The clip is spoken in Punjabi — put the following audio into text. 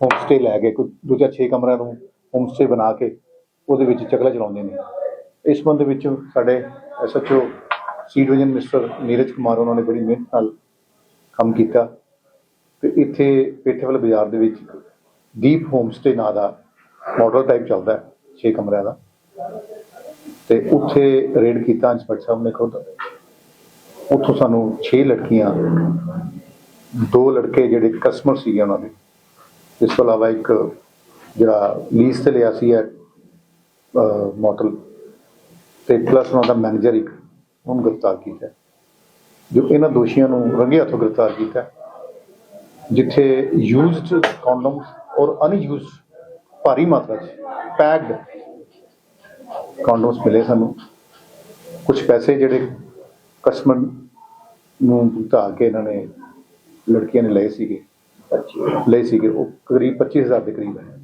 ਹੋਮ ਸਟੇ ਲੈ ਕੇ, ਕੋਈ ਦੂਜਾ 6 ਕਮਰਿਆਂ ਨੂੰ ਹੋਮ ਸਟੇ ਬਣਾ ਕੇ ਉਹਦੇ ਵਿੱਚ ਚਕਲਾ ਚਲਾਉਂਦੇ ਨੇ। ਇਸ ਸੰਬੰਧ ਵਿੱਚ ਸਾਡੇ SHO C division mister Neeraj Kumar, ਉਹਨਾਂ ਨੇ ਬੜੀ ਮਿਹਨਤ ਨਾਲ ਕੰਮ ਕੀਤਾ। ਤੇ ਇੱਥੇ ਪੇਠੇਵਾਲ ਬਾਜ਼ਾਰ ਦੇ ਵਿੱਚ ਦੀਪ ਹੋਮ ਸਟੇ ਨਾਂ ਦਾ ਮਾਡਲ ਟਾਈਪ ਚੱਲਦਾ ਹੈ 6 ਕਮਰਿਆਂ ਦਾ। ਤੇ ਉੱਥੇ ਰੇਡ ਕੀਤਾ ਇੰਸਪੈਕਟਰ ਸਾਹਿਬ ਨੇ ਖੁਦ। ਉੱਥੋਂ ਸਾਨੂੰ 6 ਲੜਕੀਆਂ, ਦੋ ਲੜਕੇ ਜਿਹੜੇ ਕਸਟਮਰ ਸੀਗੇ ਉਹਨਾਂ ਦੇ। ਇਸ ਤੋਂ ਇਲਾਵਾ ਇੱਕ ਜਿਹੜਾ ਲੀਜ਼ ਤੇ ਲਿਆ ਸੀ ਹੈ ਮੋਟਲ ਤੇ ਪਲੱਸ ਉਹਨਾਂ ਦਾ ਮੈਨੇਜਰ ਇੱਕ, ਉਹਨੂੰ ਗ੍ਰਿਫਤਾਰ ਕੀਤਾ। ਜੋ ਇਹਨਾਂ ਦੋਸ਼ੀਆਂ ਨੂੰ ਰੰਗੇ ਹੱਥੋਂ ਗ੍ਰਿਫਤਾਰ ਕੀਤਾ। ਜਿੱਥੇ ਯੂਜ਼ਡ ਕੰਡੋਮਸ ਔਰ ਅਨਯੂਜ਼ਡ ਭਾਰੀ ਮਾਤਰਾ 'ਚ ਪੈਕਡ ਕੰਡੋਮਸ ਮਿਲੇ ਸਾਨੂੰ। ਕੁਝ ਪੈਸੇ ਜਿਹੜੇ ਕਸਟਮਰ ਨੂੰ ਭੁਗਤਾ ਕੇ ਇਹਨਾਂ ਨੇ, ਲੜਕੀਆਂ ਨੇ ਲਏ ਸੀਗੇ। ਲਏ ਸੀਗੇ ਉਹ ਕਰੀਬ 25000 ਦੇ ਕਰੀਬ ਹੈ।